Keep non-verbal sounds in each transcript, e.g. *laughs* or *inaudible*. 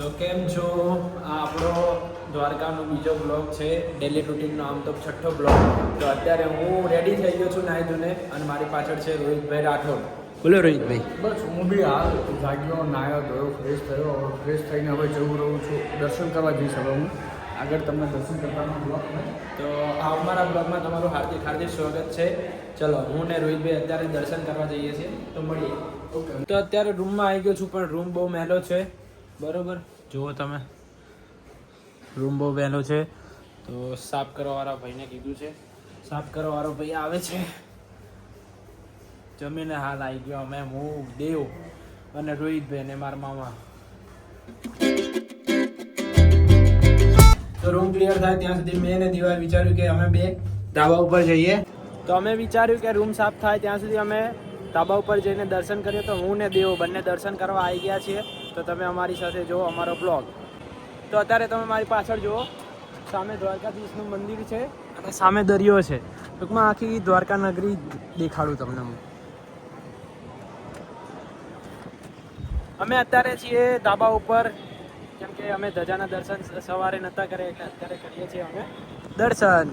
તો કેમ છો? આ આપણો દ્વારકાનો બીજો બ્લોગ છે ડેલી રૂટીનનો આમ તો છઠ્ઠો બ્લોગ તો અત્યારે હું રેડી થઈ ગયો છું ધોઈને અને મારી પાછળ છે રોહિતભાઈ રાઠોડ. બોલો રોહિતભાઈ. બસ હું બી હાલ જાગ્યો નાયો ધોયો ફ્રેશ થયો. ફ્રેશ થઈને હવે જવું રહું છું. દર્શન કરવા જઈશ હવે હું. આગળ તમને દર્શન કરવાનો બ્લોગ તો આ અમારા બ્લોગમાં તમારું હાર્દિક હાર્દિક સ્વાગત છે. ચલો હું ને રોહિતભાઈ અત્યારે દર્શન કરવા જઈએ છીએ. તો મળીએ. ઓકે તો અત્યારે રૂમમાં આવી ગયો છું પણ રૂમ બહુ મહેલો છે. બરોબર. જુઓ તમે. રૂમ બહુ વહેલો છે. તો સાફ કરવાવાળા ભાઈને કીધું છે. સાફ કરવાવાળો ભાઈ આવે છે. જમીને હાલ આવી ગયો અમે હું દેવ અને રોહિતભાઈ ને મારા મામા. તો રૂમ ક્લિયર થાય ત્યાં સુધી મેં અને દિવાલ વિચાર્યું કે અમે બે ધાબા ઉપર જઈએ. તો અમે વિચાર્યું કે રૂમ સાફ થાય ત્યાં સુધી અમે ધાબા ઉપર જઈને દર્શન કરીએ. તો હું ને દેવો બંને દર્શન કરવા આવી ગયા છીએ. તો તમે અમારી સાથે જુઓ અમારો બ્લોગ તો અત્યારે તમે મારી પાછળ જુઓ, સામે દ્વારકાધીશનું મંદિર છે અને સામે દરિયો છે. ટૂંકમાં આખી દ્વારકા નગરી દેખાડું તમને હું. અમે અત્યારે છીએ ધાબા ઉપર, કેમ કે અમે ધજાના દર્શન સવારે નતા કરે એટલે અત્યારે કરીએ છીએ અમે. દર્શન.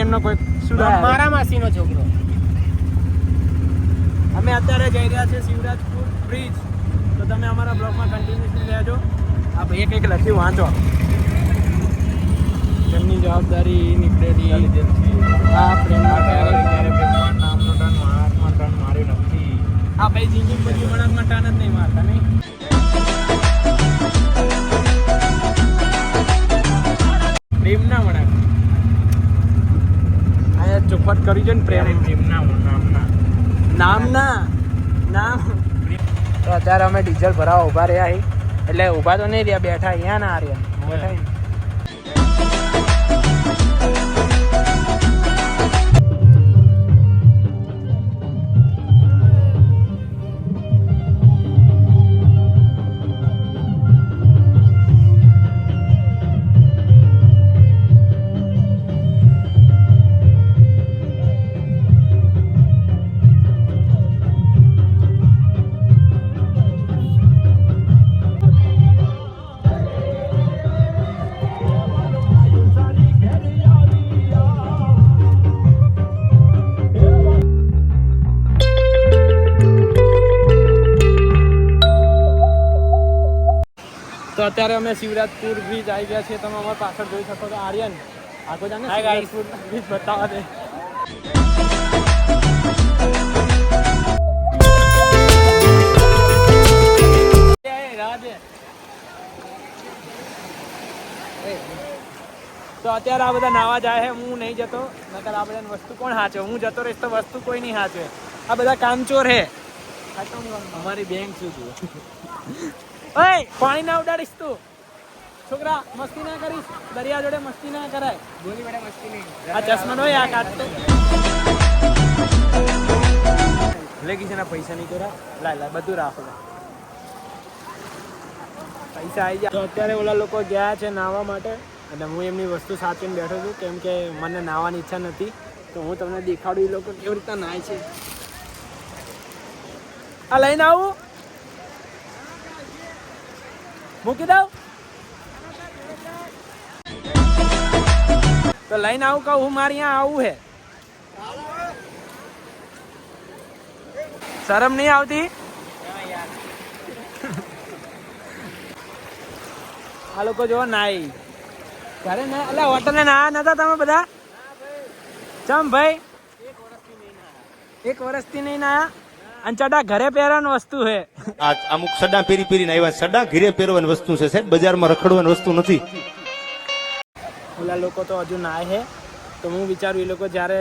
આર્યનનો કોઈ મારા માસીનો છોકરો. અમે અત્યારે જઈ રહ્યા છીએ શિવરાજપુર બ્રિજ તો તમે અમારા બ્લોગમાં કન્ટિન્યુઅસલી રહેજો આ ભાઈ એક એક લખી વાંચો. તેમની જવાબદારી નીકળેલી. આ પ્રેમના નથી. આ ભાઈ જિંદગી બધી વળાંકમાં ટાન જ નહીં મારતા નહીં? પ્રેમના વળાંક. ચોખવટ કરી છે ને પ્રેમ. નામના. નામ. તો અત્યારે અમે ડીઝલ ભરાવા ઊભા રહ્યા એટલે ઊભા તો નહીં રહ્યા બેઠા અહીંયા ના રહ્યા બેઠા તો અત્યારે અમે શિવરાજપુર બ્રિજ આવી ગયા છીએ. તમે અમારા પાછળ જોઈ શકો છો. આર્યન આખો જાને. શિવરાજપુર બ્રિજ બતાવવા દે. તો અત્યારે આ બધા નાવા જાય છે. હું નહીં જતો. નકર આ બધા વસ્તુ કોણ હાચે? હું જતો રહીશ તો વસ્તુ કોઈ નહીં હાચે. આ બધા કામચોર હે અમારી બેંક શું તું ઓય પાણી ના ઉડાડીશ તું. છોકરા મસ્તી ના કરીશ. દરિયા જોડે મસ્તી ના કરાય. ગોલી બેટા મસ્તી નહીં. આ ચશ્મા નો આ કાઢતો લેગી છે પૈસા નહીં તોરા લાય લાય બધું રાખો. પૈસા આવી જાય તો અત્યારે ઓલા લોકો ગયા છે નાહવા માટે. અને હું એમની વસ્તુ સાચવીને બેઠો છું કેમ કે મને નાહવાની ઈચ્છા નથી. તો હું તમને દેખાડું એ લોકો કેવી રીતના નાય છે. આ લઈને આવું. મૂકી દઉં? તો લઈને આવું કહું, હું મારે અહીંયા આવું હે. શરમ નહીં આવતી? આ લોકો જો નાઈ. ઘરે ના એટલે હોટલે ના નતા તમે બધા? ચમ ભાઈ? એક વર્ષથી નહીં નાયા અને ચડા ઘરે પહેરવાની વસ્તુ હે. આ અમુક સડા પેરી પહેરીને આવ્યા. સડા ઘીરે પહેરવાની વસ્તુ છે સાહેબ. બજારમાં રખડવાની વસ્તુ નથી. ઓલા લોકો તો હજુ નાય હે તો હું વિચારું, એ લોકો જ્યારે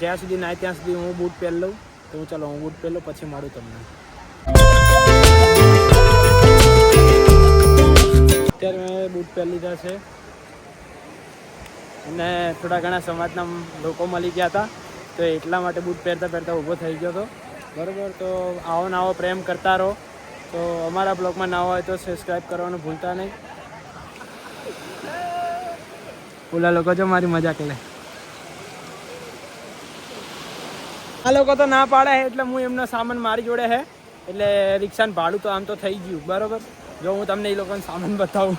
જ્યાં સુધી નાય ત્યાં સુધી હું બૂટ પહેરી લઉં. તો હું ચાલો, હું બૂટ પહેલો પછી મળું તમને. અત્યારે મેં બૂટ પહેરી લીધા છે. અને થોડા ઘણા સમાજના લોકો મળી ગયા હતા. તો એટલા માટે બૂટ પહેરતા પહેરતા ઊભો થઈ ગયો હતો. બરાબર, તો આવો નાવો પ્રેમ કરતા રહો. તો અમારા બ્લોગમાં ના હોય તો સબસ્ક્રાઈબ કરવાનું ભૂલતા નહીં. ઓલા લોકો જો મારી મજાક લે આ લોકો તો ના પાડે છે એટલે હું એમનો સામાન મારી જોડે છે એટલે રિક્ષાનું ભાડું તો આમ તો થઈ ગયું, બરાબર? જો હું તમને એ લોકોને સામાન બતાવું.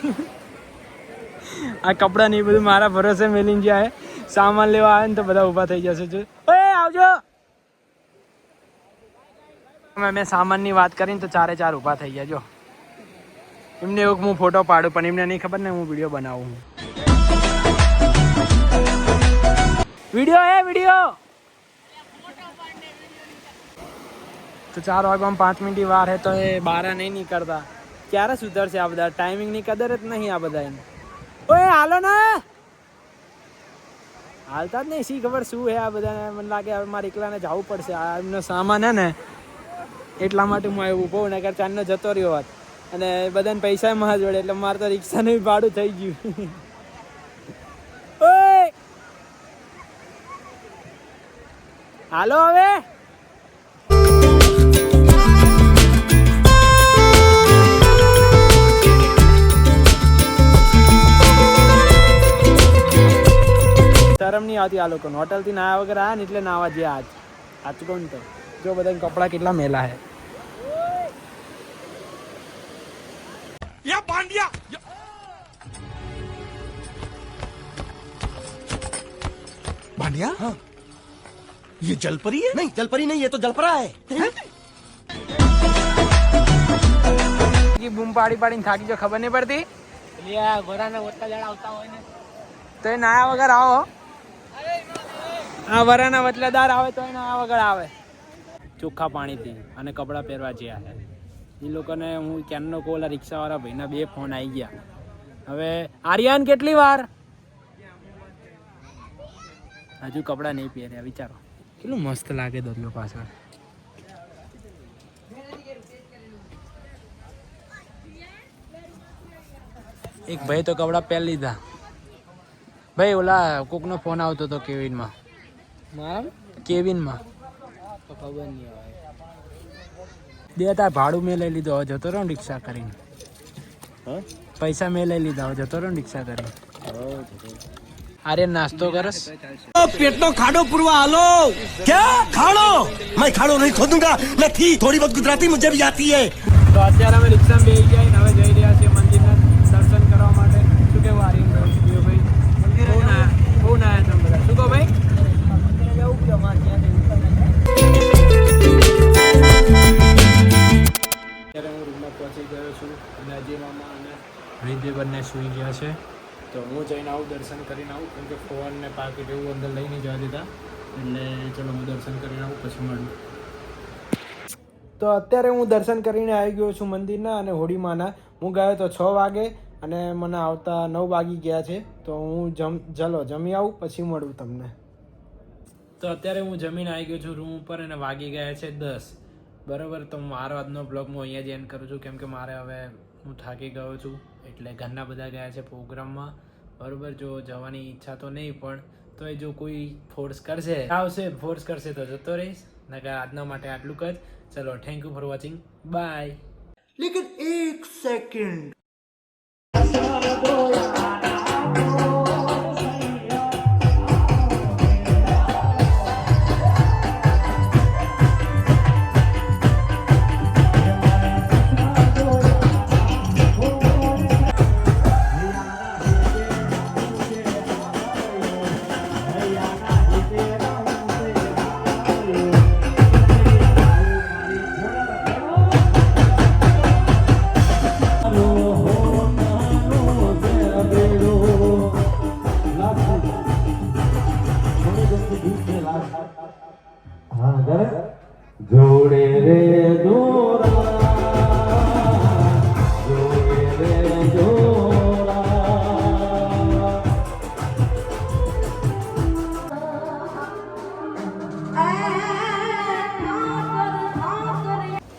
આ કપડાં ને એ બધું મારા ભરોસે મેલીને જ્યાં સામાન લેવા આવે ને તો બધા ઊભા થઈ જશે. જો આવજો! મેં સામાનની વાત કરીને તો ચારે ચાર ઊભા થઈ ગયા, જો. એમને એવું હું ફોટો પાડું, પણ એમને નહીં ખબર ને હું વીડિયો બનાવું વીડિયો હે વીડિયો તો ચાર વાગવામાં પાંચ મિનિટ વાર હે તો એ બારા નહીં નીકળતા. ક્યારે સુધરશે આ બધા? ટાઈમિંગની કદર જ નહીં આ બધા ઓય, હાલો ને! હાલતા જ નહીં, શી ખબર શું હે આ બધાને? મને લાગે હવે મારે એકલાને જવું પડશે. આ એમનો સામાન હે ને એટલા માટે હું આવ્યો ઊભો નગર ચાંદનો જતો રહ્યો હોત અને બધાને પૈસા માં જોડે, એટલે મારે તો રિક્ષાનું ભાડું થઈ ગયું. *laughs* હાલો હવે! શરમ નહીં આવતી આ લોકોને. હોટલથી નાયા વગર આવ્યા ને એટલે નાવા જ્યાં આજ. આજ કોણ ને તો. જો બધાને કપડાં કેટલા મેલા હે भांडिया हाँ ये जलपरी है नहीं जलपरी नहीं ये तो जलपरा है કે બૂમ પાડી પાડીને થાકી જો ખબર નહીં પડતી એટલે આ ઘોડાના વત્તા જણા આવતા હોય ને તો એ નાયા વગર આવો આ વરાના વચલેદાર આવે તો એ નાયા વગર આવે ચોખ્ખા પાણીથી અને કપડાં પહેરવા જ્યાં છે એ લોકોને હું ક્યારનો કોલા રિક્ષાવાળા ભાઈના બે ફોન આવી ગયા. હવે આર્યન કેટલી વાર? હજુ કપડાં નહીં પહેર્યા વિચારો. કેટલું મસ્ત લાગે દરિયો પાછળ. એક ભાઈ તો કપડાં પહેરી લીધા. ભાઈ ઓલા કોકનો ફોન આવતો હતો કેવિનમાં. કેવિનમાં. તો ખબર નહીં હવે. બે તાર ભાડું મેં લઈ લીધો હવે જતો રહ્યો ને રિક્ષા કરીને. પૈસા મેં લઈ લીધા હવે જતો રહ્યો ને રિક્ષા કરીને. અરે નાસ્તો કરસ. પેટનો ખાડો પૂરવા હાલો. ક્યાં? ખાડો? મેં ખાડો નહીં ખોદુંગા. નથી થોડી બહુ ગુજરાતી મુજબ આતી હે તો અત્યારે અમે રિક્ષા બેસી જાય રીતિ બંને સૂઈ ગયા છે. તો હું જઈને આવું દર્શન કરીને આવું કેમ કે ફોન ને પાકીટ એવું અંદર લઈને જવા દીધા. એટલે ચલો હું દર્શન કરીને આવું પછી મળું તો અત્યારે હું દર્શન કરીને આવી ગયો છું મંદિરના અને હોળીમાંના હું ગયો તો છ વાગે અને મને આવતા નવ વાગી ગયા છે. તો હું જમ ચલો જમી આવું પછી મળું તમને. તો અત્યારે હું જમીને આવી ગયો છું રૂમ ઉપર અને વાગી ગયા છે દસ. બરાબર તો મારો આજનો બ્લોગ હું અહીંયા જ એન્ડ કરું છું કેમ કે મારે હવે હું થાકી ગયો છું. એટલે ઘરના બધા ગયા છે પ્રોગ્રામમાં. બરોબર, જો જવાની ઈચ્છા તો નહીં, પણ તો એ જો કોઈ ફોર્સ કરશે, આવશે ફોર્સ કરશે તો જતો રહીશ. નકર આજના માટે આટલું જ. ચલો thank you for watching bye લેકિન એક સેકન્ડ જોડે રે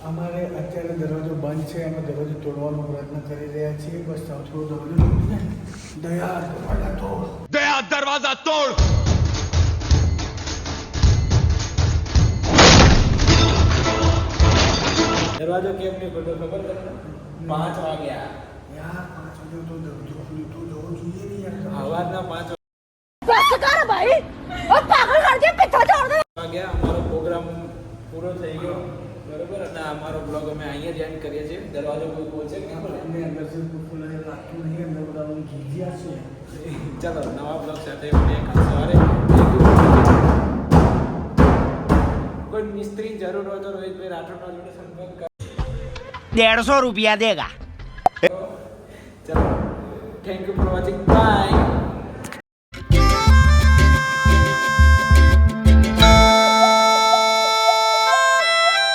અમારે અત્યારે દરવાજો બંધ છે અમે દરવાજો તોડવાનો પ્રયત્ન કરી રહ્યા છીએ. બસ થોડો દરવાજો દયા દરવાજા તોડ. દરવાજો કેમ નહીં ખોલ્યો ખબર તમને? પાંચ વાગ્યા. યાર પાંચ વાગ્યો તો દરવાજો ખુલ્યો તો જવો જોઈએ ને યાર. અવાજના પાંચ વાગ્યા. અમારો પ્રોગ્રામ પૂરો થઈ ગયો. બરોબર? અને અમારો બ્લોગ અમે અહીંયા જ કરીએ છીએ. દરવાજો કોઈ પહોંચે અંદર બધા નવા બ્લોગ સાથે કોઈ મિસ્ત્રી જરૂર હોય તો રોહિતભાઈ રાઠોડના જોડે સંપર્ક Derso Rubia Dega. Eh. Thank you